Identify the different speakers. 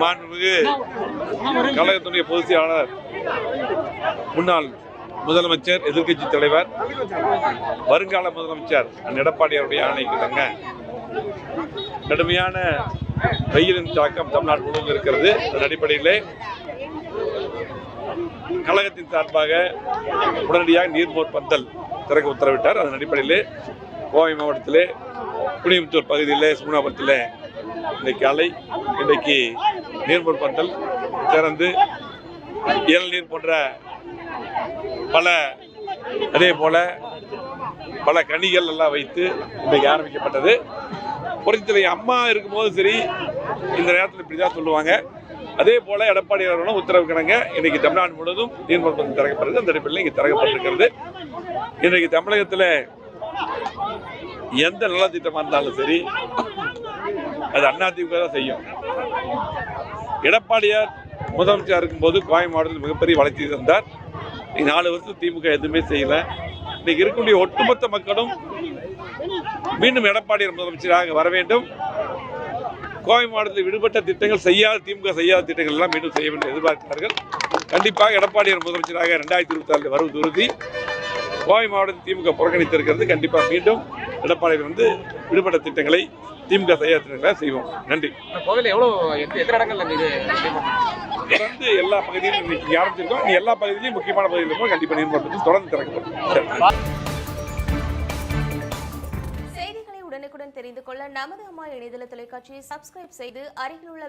Speaker 1: மாண்புமிகு கழகத்துடைய பொதுச் செயலாளர் முன்னாள் முதலமைச்சர் எதிர்க்கட்சி தலைவர் வருங்கால முதலமைச்சர் அண்ணன் எடப்பாடியாருடைய ஆணைக்கு தங்க. கடுமையான வெயிலின் தாக்கம் தமிழ்நாடு முழுவதும் இருக்கிறது. அதன் அடிப்படையிலே கழகத்தின் சார்பாக உடனடியாக நீர்மோர் பந்தல் திறக்க உத்தரவிட்டார். அதன் அடிப்படையிலே கோவை மாவட்டத்திலே குடியமுத்தூர் பகுதியிலே சுமணாபுரத்தில் இன்றைக்கு அலை இன்றைக்கு நீர்மோர் திறந்து இளநீர் போன்ற பல அதே போல பல கனிகள் எல்லாம் வைத்து இன்றைக்கு ஆரம்பிக்கப்பட்டது. புரட்சித்தலை அம்மா இருக்கும்போது சரி இந்த நேரத்தில் இப்படி தான் சொல்லுவாங்க. அதே போல எடப்பாடி அவர்களும் உத்தரவு கிணங்க இன்னைக்கு தமிழ்நாடு முழுவதும் நீர்மோர் பந்தல் திறக்கப்படுது அந்த அடிப்படையில் இங்கே திறக்கப்பட்டிருக்கிறது. இன்றைக்கு தமிழகத்தில் எந்த நலத்திட்டமாக இருந்தாலும் சரி அது அதிமுக தான் செய்யும். எடப்பாடியார் முதலமைச்சர் இருக்கும்போது கோவை மாவட்டத்தில் மிகப்பெரிய வளர்ச்சி தந்தார் இன்னைக்கு நாலு வருஷம் திமுக எதுவுமே செய்யலை. இன்னைக்கு இருக்கக்கூடிய ஒட்டுமொத்த மக்களும் மீண்டும் எடப்பாடியார் முதலமைச்சராக வர வேண்டும். கோவை மாவட்டத்தில் விடுபட்ட திட்டங்கள் செய்யாத திமுக செய்யாத திட்டங்கள் எல்லாம் மீண்டும் செய்ய வேண்டும் எதிர்பார்க்கிறார்கள். கண்டிப்பாக எடப்பாடியார் முதலமைச்சராக ரெண்டாயிரத்தி இருபத்தி ஆறில் வருவது உறுதி. கோவை மாவட்டத்தில் திமுக புறக்கணித்திருக்கிறது. கண்டிப்பாக மீண்டும் எடப்பாடியில் வந்து விடுபட்ட திட்டங்களை திமுக செய்யாத திட்டங்களை செய்வோம். நன்றி.
Speaker 2: எவ்வளவு எத்த- எத்தனை இது
Speaker 1: தொடர்ந்து எல்லா பகுதியிலும் இன்னைக்கு ஆரம்பிச்சிருக்கோம். எல்லா பகுதியிலும் முக்கியமான பகுதியிலும் கண்டிப்பாக நீர்மட்டத்தில் தொடர்ந்து திறக்கப்படும்.
Speaker 3: செய்திகளை உடனுக்குடன் தெரிந்து கொள்ள நமது அம்மா இணையதள தொலைக்காட்சியை சப்ஸ்கிரைப் செய்து அருகில் உள்ள